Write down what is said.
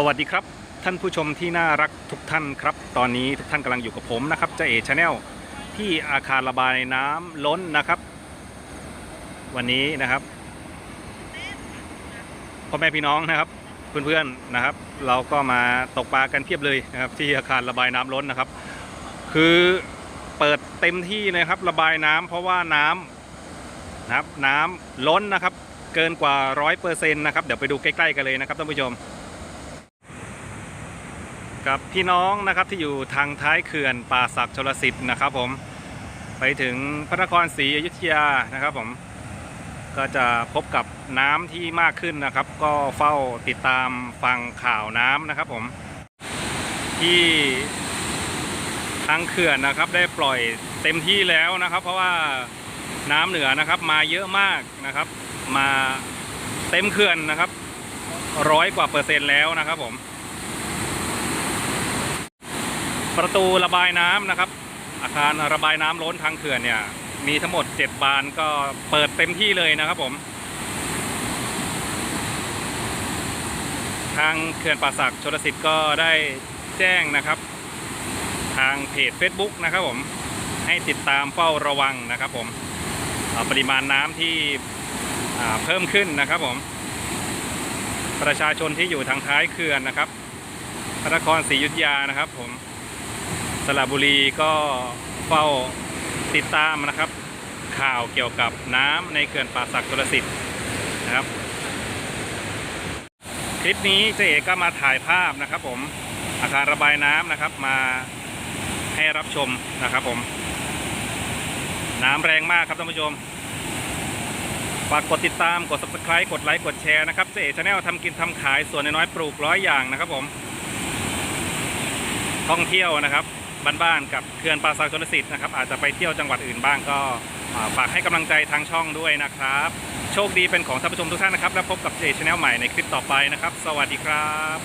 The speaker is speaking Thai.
สวัสดีครับ ท่านผู้ชมที่น่ารักทุกท่านครับ ตอนนี้ทุกท่านกำลังอยู่กับผมนะครับเจเอชาแนลที่อาคารระบายน้ำล้นนะครับ วันนี้นะครับพ่อแม่พี่น้องนะครับ เพื่อนๆนะครับ เราก็มาตกปลากันเพียบเลยนะครับ ที่อาคารระบายน้ำล้นนะครับ คือเปิดเต็มที่นะครับระบายน้ำเพราะว่าน้ำนะครับน้ำล้นนะครับ เกินกว่าร้อยเปอร์เซ็นต์นะครับเดี๋ยวไปดูใกล้ๆกันเลยนะครับท่านผู้ชม กับพี่น้องนะครับที่อยู่ทางท้ายเขื่อนป่าศักดิ์ชลสิทธิ์นะครับผมไปถึงพระนครศรีอยุธยานะครับผมก็จะพบกับน้ำที่มากขึ้นนะครับ ก็เฝ้าติดตามฟังข่าวน้ำนะครับผมที่ทางเขื่อนนะครับได้ปล่อยเต็มที่แล้วนะครับ เพราะว่าน้ำเหนือนะครับมาเยอะมากนะครับ มาเต็มเขื่อนนะครับร้อยกว่าเปอร์เซ็นต์แล้วนะครับผม ประตูระบายน้ำนะครับ อาคารระบายน้ำล้นทางเขื่อนเนี่ย มีทั้งหมด 7 บานก็เปิดเต็มที่เลยนะครับผม ทางเขื่อนป่าศักดิ์ชลสิทธิ์ก็ได้แจ้งนะครับ ทางเพจ Facebook นะครับผมให้ติดตามเฝ้าระวังนะครับผมปริมาณน้ำที่เพิ่มขึ้นนะครับผม ประชาชนที่อยู่ทางท้ายเขื่อนนะครับพระนครศรีอยุธยานะครับผม สระบุรีก็เฝ้าติดตามนะครับ ข่าวเกี่ยวกับน้ำในเขื่อนป่าศักดิ์ชลสิทธิ์นะครับ คลิปนี้เจ๊เอกก็มาถ่ายภาพนะครับ ผมอาคารระบายน้ำนะครับมาให้รับชมนะครับ ผม น้ำแรงมากครับท่านผู้ชมฝากกดติดตามกด subscribe กดไลค์กดแชร์นะครับเจ๊เอชาแนลทำกินทำขายส่วนน้อยปลูกร้อยอย่างนะครับผม ท่องเที่ยวนะครับ บ้านๆกับเขื่อนป่าสากชนสิทธิ์นะครับอาจจะไปเที่ยวจังหวัดอื่นบ้างก็ฝากให้กำลังใจทางช่องด้วยนะครับ โชคดีเป็นของท่านผู้ชมทุกท่านนะครับ แล้วพบกับเจชแนลใหม่ในคลิปต่อไปนะครับ สวัสดีครับ